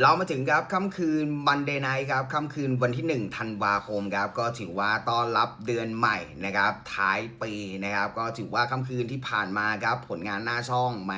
เรามาถึงครับค่ำคืนวันเดย์ไนท์ครับค่ำคืนวันที่ 1 ธันวาคมครับก็ถือว่าต้อนรับเดือนใหม่นะครับท้ายปีนะครับก็ถือว่าค่ำคืนที่ผ่านมาครับผลงานหน้าช่องแม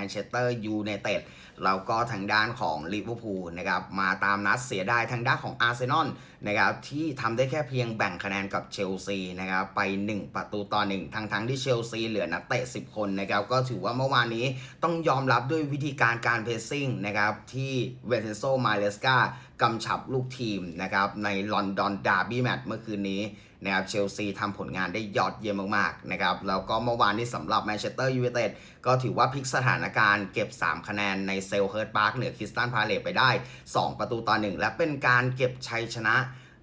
แล้วก็ทางด้านของลิเวอร์พูลนะครับมาตามนัดเสียดายทางด้านของอาร์เซนอลนะครับที่ทำได้แค่เพียงแบ่งคะแนนกับเชลซีนะครับไป 1 ประตูต่อ1ทั้งทั้งที่เชลซีเหลือนักเตะ 10 คนนะครับก็ถือว่าเมื่อวานนี้ต้องยอมรับด้วยวิธีการการเพรสซิ่งนะครับที่เวเซนโซมาเลสกากำชับลูกทีมนะครับในลอนดอนดาร์บี้แมตช์เมื่อคืนนี้นะครับเชลซีทำผลงานได้ยอดเยี่ยมมากๆนะครับแล้วก็เมื่อวานนี้สำหรับแมนเชสเตอร์ยูไนเต็ดก็ถือว่าพลิกสถานการณ์เก็บ 3 คะแนนในเซลเฮิร์ตพาร์คเหนือคริสตันพาเลตไปได้ 2 ประตูต่อ 1 และเป็นการเก็บชัยชนะ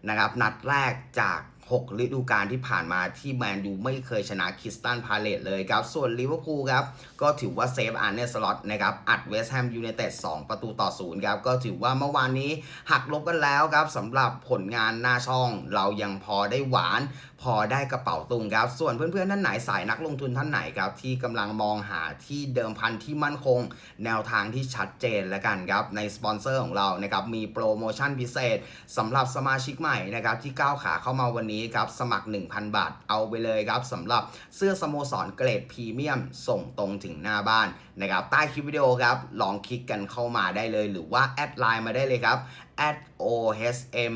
นะครับนัดแรกจาก 6ฤดูกาลที่ผ่านมาที่แมนยูไม่เคยชนะคริสตันพาเลตเลยครับ ส่วนลิเวอร์พูลครับ ก็ถือว่าเซฟอาร์เนสล็อตนะครับ อัดเวสต์แฮมยูไนเต็ด2ประตูต่อศูนย์ครับ ก็ถือว่าเมื่อวานนี้หักลบกันแล้วครับสำหรับผลงานหน้าช่อง เรายังพอได้หวาน พอได้กระเป๋าตุงครับ ส่วนเพื่อนๆท่านไหนสายนักลงทุนท่านไหนครับ ที่กำลังมองหาที่เดิมพันที่มั่นคง แนวทางที่ชัดเจนแล้วกันครับในสปอนเซอร์ของเรานะครับมีโปรโมชั่นพิเศษสำหรับสมาชิกใหม่นะครับที่ก้าวขาเข้ามาวันนี้ครับสมัคร 1,000 บาทเอาไปเลยครับสำหรับเสื้อสโมสรเกรดพรีเมียมส่งตรงถึงหน้าบ้าน นะครับใต้คลิปวิดีโอครับลองคลิกกันเข้ามาได้เลย หรือว่าแอดไลน์มาได้เลยครับ at osm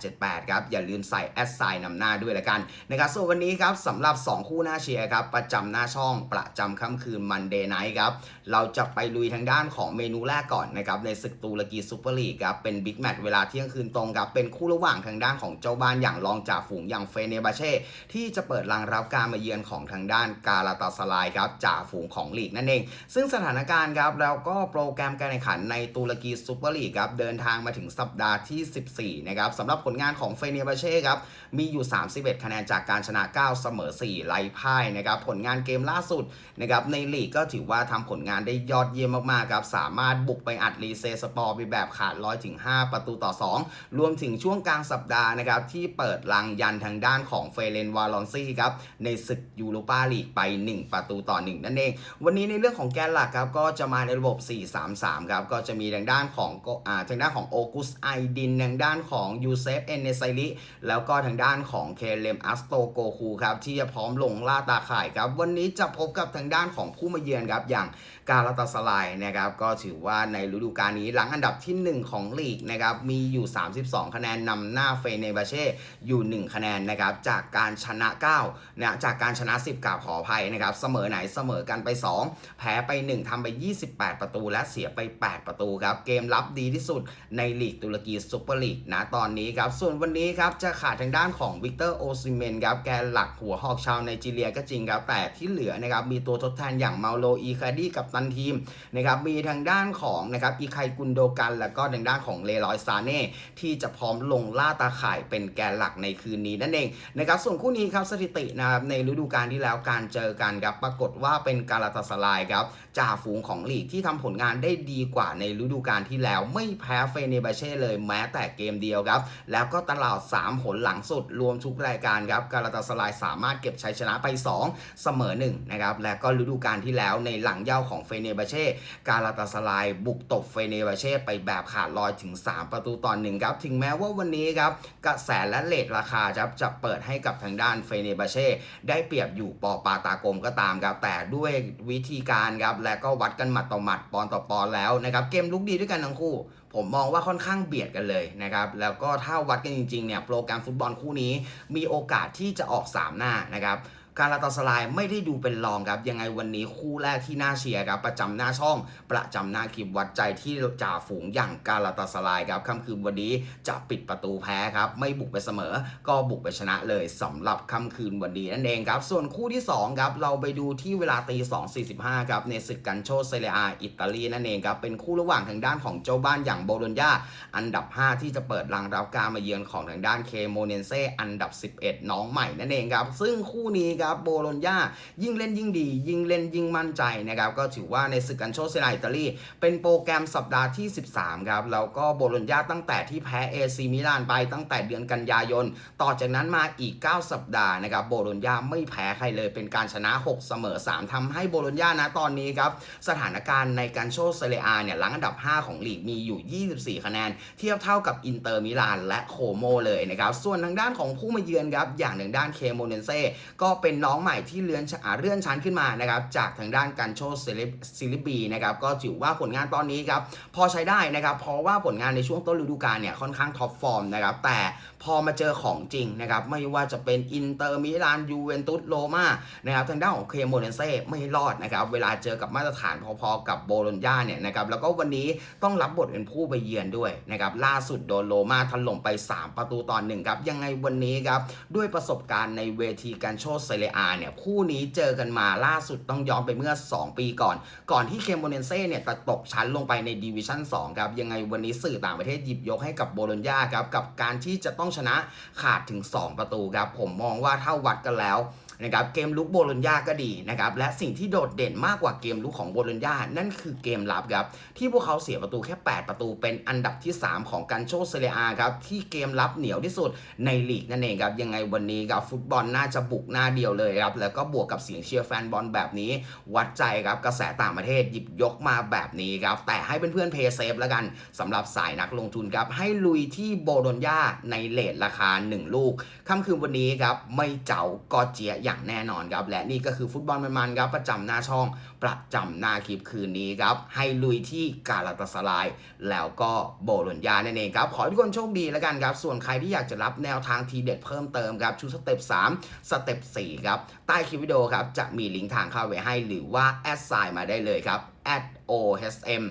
878ครับอย่าลืมใส่แอดไซน์นำหน้าด้วยละกันนะครับส่วนวันนี้ครับสำหรับ 2 คู่หน้าเชียร์ครับประจำหน้าช่องประจำค่ำคืนมันเดย์ไนท์ครับเราจะไปลุยทางด้านของเมนูแรกก่อนนะครับในศึกตุรกีซูเปอร์ลีกครับเป็นบิ๊กแมตช์เวลาเที่ยงคืนตรงครับเป็นคู่ระหว่างทางด้านของเจ้าบ้านอย่างรองจ่าฝูงอย่างเฟเนบาเช่ที่จะเปิดรางรับการมาเยือนของทางด้านกาลาตาสลายครับจ่าฝูงของลีกนั่นเอง ซึ่งสถานการณ์ครับแล้วก็โปรแกรมการแข่งขันในตุรกีซูเปอร์ลีกครับเดินทางมาถึงสัปดาห์ที่ 14 นะครับสำหรับผลงานของเฟเนบาเช่ครับมีอยู่ 31 คะแนนจากการชนะ 9 เสมอ 4 ไล่พ่ายนะครับผลงานเกมล่าสุดนะครับในลีกก็ถือว่าทำผลงานได้ยอดเยี่ยมมากๆครับสามารถบุกไปอัดรีเซสปอร์ไปแบบขาดร้อยถึง 5 ประตูต่อ 2 รวมถึงช่วงกลางสัปดาห์นะครับที่เปิดลังยันทางด้านของเฟเรนวาลอนซี่ครับในศึกยูโรปาลีกไป 1 ประตูต่อ 1 นั่นเอง วันนี้ในเรื่องของแกนหลักครับก็จะมาในระบบ 4-3-3 ครับ ก็จะมีทางด้านของอ่าทางด้านของโอกุสไอดินทางด้านของยูเซฟเอนเนไซลิแล้วก็ทางด้านของเคเลมอัสโตโกคูครับที่จะพร้อมลงล่าตาข่ายครับ วันนี้จะพบกับทางด้านของผู้มาเยือนครับอย่าง กาลาตาสลายนะครับก็ถือว่าในฤดูกาลนี้หลังอันดับทีหนึ่1 ของลีกนะครับมีอยู่ 32 คะแนนนำหน้าเฟเนบาเช่อยู่ 1 คะแนนนะครับจากการชนะ9นะจากการชนะ 10กับขออภัยนะครับเสมอไหนเสมอกันไป 2 แพ้ไป 1ทำไป 28 ประตู และเสียไป 8 ประตูครับเกมรับดีที่สุดในลีกตุรกีซูเปอร์ลีกนะตอนนี้ครับส่วนวันนี้ครับจะขาดทางด้านของวิกเตอร์โอซิเมนครับแกนหลักหัวหอกชาวไนจีเรียก็จริงครับแต่ที่เหลือนะครับมีตัวทดแทนอย่างมาโลอีคาดีกับตันทีมนะครับมีทางด้านของนะครับอีไคกุนโดกัน แล้วก็ทางด้านของเลรอยซาเน่ที่จะพร้อมลงล่าตาข่ายเป็นแกนหลักในคืนนี้นั่นเองนะครับส่วนคู่นี้ครับสถิตินะครับในฤดูกาลที่แล้วการเจอกันครับปรากฏว่าเป็นกาลาตาสลายครับจ่าฝูงของลีกที่ทำผลงานได้ดีกว่าในฤดูกาลที่แล้วไม่แพ้เฟเนบาเช่เลยแม้แต่เกมเดียวครับแล้วก็ตลอด3ผลหลังสุดรวมทุกรายการครับกาลาตาสลายสามารถเก็บชัยชนะไป 2 เสมอ1นะครับและก็ฤดูกาลที่แล้วในหลังเย่าของเฟเนบาเช่กาลาตาสลาย บุกตบเฟเนบาเช่ไปแบบขาดลอยถึง 3 ประตูต่อหนึ่งครับ ถึงแม้ว่าวันนี้ครับกระแสและเลทราคาครับจะเปิดให้กับทางด้านเฟเนบาเช่ได้เปรียบอยู่ปอปาตากลมก็ตามครับ แต่ด้วยวิธีการครับและก็วัดกันหมัดต่อหมัดปอนต่อปอนแล้วนะครับเกมลุกดีด้วยกันทั้งคู่ผมมองว่าค่อนข้างเบียดกันเลยนะครับ แล้วก็ถ้าวัดกันจริงๆเนี่ยโปรแกรมฟุตบอลคู่นี้มีโอกาสที่จะออก 3 หน้านะครับ การาตาสลายไม่ได้ดูเป็นรองครับ ยังไงวันนี้คู่แรกที่น่าเชียร์ครับ ประจำหน้าช่อง ประจำหน้าคลิปวัดใจที่จ่าฝูงอย่างการาตาสลายครับค่ำคืนวันนี้จะปิดประตูแพ้ครับ ไม่บุกไปเสมอ ก็บุกไปชนะเลยสำหรับค่ำคืนวันนี้นั่นเองครับ ส่วนคู่ที่2ครับเราไปดูที่เวลาตี2.45ครับในศึกกันโชเซเรียอาอิตาลีนั่นเองครับเป็นคู่ระหว่างทางด้านของเจ้าบ้านอย่างโบโลญญาอันดับ 5 ที่จะเปิดรางรับการมาเยือนของทางด้านเคโมเนเซอันดับ 11 น้องใหม่นั่นเองครับซึ่งคู่นี้ครับครับโบโลญญายิ่งเล่นยิ่งดี ยิ่งเล่นยิ่งมั่นใจนะครับก็ถือว่าในศึกกันโชเซราอิตาลีเป็นโปรแกรมสัปดาห์ที่ 13ครับแล้วก็โบโลญญาตั้งแต่ที่แพ้เอซีมิลานไปตั้งแต่เดือนกันยายน ต่อจากนั้นมาอีก 9 สัปดาห์นะครับโบโลญญาไม่แพ้ใครเลยเป็นการชนะ 6 เสมอ 3ทำให้โบโลญญานะตอนนี้ครับสถานการณ์ในการโชเซเรียเนี่ยหลังอันดับ 5 ของลีกมีอยู่ 24 คะแนน เทียบเท่ากับอินเตอร์มิลานและโคโมเลยนะครับส่วนทางด้านของผู้มาเยือนครับอย่างหนึ่งด้านเคโมเนเซ่ก็เป็นน้องใหม่ที่เลื่อนเลื่อนชั้นขึ้นมานะครับจากทางด้านการโชเซเลบซิลิบีนะครับก็ถือว่าผลงานตอนนี้ครับพอใช้ได้นะครับเพราะว่าผลงานในช่วงต้นฤดูกาลเนี่ยค่อนข้างท็อปฟอร์มนะครับแต่พอมาเจอของจริงนะครับไม่ว่าจะเป็นอินเตอร์มิลานยูเวนตุสโรมานะครับทางด้านของเคโมเนเซ่ไม่รอดนะครับเวลาเจอกับมาตรฐานพอๆกับโบโลญญาเนี่ยนะครับแล้วก็วันนี้ต้องรับบทเป็นผู้ไปเยือนด้วยนะครับล่าสุดโดนโรมาถล่มไป 3 ประตูต่อหนึ่งครับยังไงวันนี้ครับด้วยประสบการณ์ในเวทีการโชว์เซเรยอาเนี่ยคู่นี้เจอกันมาล่าสุดต้องย้อนไปเมื่อ 2 ปีก่อน ก่อนที่เคโมเนเซ่เนี่ยจะตกชั้นลงไปในดิวิชั่น2ครับยังไงวันนี้สื่อต่างประเทศหยิบยกให้กับโบโลญญาครับกับการที่จะต้องชนะขาดถึง 2 ประตูครับผมมองว่าถ้าวัดกันแล้ว นะครับเกมลุกโบโลญญาก็ดีนะครับและสิ่งที่โดดเด่นมากกว่าเกมลุกของโบโลญญานั่นคือเกมรับครับที่พวกเขาเสียประตูแค่ 8 ประตูเป็นอันดับที่ 3 ของการโชเซเรียอาครับที่เกมรับเหนียวที่สุดในลีกนั่นเองครับยังไงวันนี้ครับฟุตบอลน่าจะบุกหน้าเดียวเลยครับแล้วก็บวกกับเสียงเชียร์แฟนบอลแบบนี้ วัดใจครับกระแสต่างประเทศหยิบยกมาแบบนี้ครับแต่ให้เพื่อนๆเพย์เซฟแล้วกันสำหรับสายนักลงทุนครับให้ลุยที่โบโลญญาในเลทราคา 1 ลูกค่ำคืนวันนี้ครับไม่เจ๋ากอเจียอย่างแน่นอนครับ และนี่ก็คือฟุตบอลมันๆครับ ประจำหน้าช่องประจำหน้าคลิปคืนนี้ครับ ให้ลุยที่กาลาตาสลาย แล้วก็โบโลญญานั่นเองครับ ขอให้ทุกคนโชคดีแล้วกันครับ ส่วนใครที่อยากจะรับแนวทางทีเด็ดเพิ่มเติมครับชุดสเต็ป3สเต็ป4ครับใต้คลิปวิดีโอครับจะมีลิงก์ทางเข้าไว้ให้หรือว่าแอดไซน์มาได้เลยครับ at OSM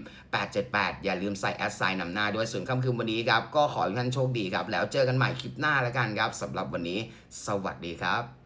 878 อย่าลืมใส่แอดไซน์นำหน้าด้วยส่วนค่ำคืนวันนี้ครับ ก็ขอให้ทุกท่านโชคดีครับ แล้วเจอกันใหม่คลิปหน้าแล้วกันครับสำหรับวันนี้ สวัสดีครับ